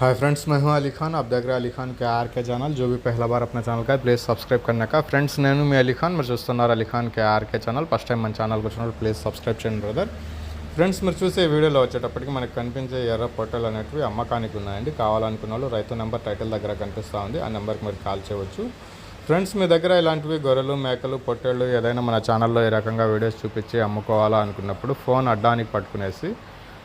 Hi friends मैं हूं अली खान आप देख रहे हैं अली खान के आर के चैनल जो भी पहला बार अपने ఛానల్ का ప్లీజ్ సబ్స్క్రైబ్ करने का ఫ్రెండ్స్ నేను మీ అలీ ఖాన్ మీరు చూస్తున్నారు Ali Khan K RK channel first time మన ఛానల్కి వచ్చినప్పుడు ప్లీజ్ సబ్స్క్రైబ్ చేయండి బ్రదర్ ఫ్రెండ్స్ మీరు చూసే వీడియోలో వచ్చేటప్పటికి మనకు కనిపించే ఎర్ర పొట్టలు అనేటివి అమ్మకానికి ఉన్నాయండి కావాలనుకున్న వాళ్ళు రైతు నెంబర్ టైటిల్ దగ్గర కనిపిస్తూ ఉంది ఆ నెంబర్కి మీరు కాల్ చేయవచ్చు ఫ్రెండ్స్ మీ దగ్గర ఇలాంటివి గొర్రెలు మేకలు పొట్టేళ్ళు ఏదైనా మన ఛానల్లో ఈ రకంగా వీడియోస్ చూపించి అమ్ముకోవాలా అనుకున్నప్పుడు ఫోన్ అడ్డానికి పట్టుకునేసి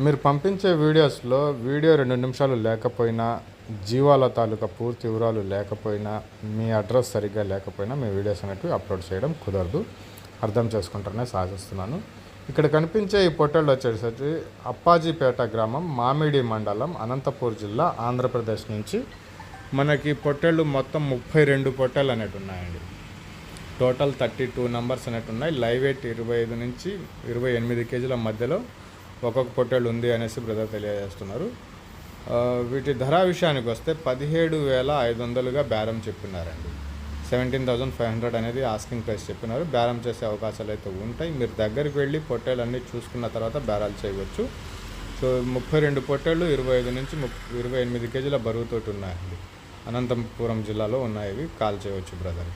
మీరు పంపించే వీడియోస్లో వీడియో రెండు నిమిషాలు లేకపోయినా జీవాల తాలూకా పూర్తి వివరాలు లేకపోయినా మీ అడ్రస్ సరిగ్గా లేకపోయినా మీ వీడియోస్ అనేటివి అప్లోడ్ చేయడం కుదరదు. అర్థం చేసుకుంటారనే సాధిస్తున్నాను. ఇక్కడ కనిపించే ఈ పొట్టళ్ళు వచ్చేసరికి అప్పాజీపేట గ్రామం మామిడి మండలం అనంతపూర్ జిల్లా ఆంధ్రప్రదేశ్ నుంచి మనకి పొట్టేళ్ళు మొత్తం ముప్పై రెండు పొట్టేళ్ళు అనేవి ఉన్నాయండి. టోటల్ థర్టీ టూ నెంబర్స్ అనేవి ఉన్నాయి. లైవ్ వెయిట్ ఇరవై ఐదు నుంచి ఇరవై ఎనిమిది కేజీల మధ్యలో ఒక్కొక్క పొట్టేళ్ళు ఉంది అనేసి బ్రదర్ తెలియజేస్తున్నారు. వీటి ధర విషయానికి వస్తే పదిహేడు వేల ఐదు వందలుగా బేరం చెప్పినారండి. సెవెంటీన్ థౌజండ్ ఫైవ్ హండ్రెడ్ అనేది ఆస్కింగ్ ప్రైస్ చెప్పినారు. బేరం చేసే అవకాశాలు అయితే ఉంటాయి. మీరు దగ్గరికి వెళ్ళి పొట్టేళ్ళు అన్నీ చూసుకున్న తర్వాత బేరాలు చేయవచ్చు. సో ముప్పై రెండు పొట్టేళ్ళు ఇరవై ఐదు నుంచి ముప్ ఇరవై ఎనిమిది కేజీల బరువుతోటి ఉన్నాయండి. అనంతపురం జిల్లాలో ఉన్నాయి. కాల్ చేయవచ్చు బ్రదర్.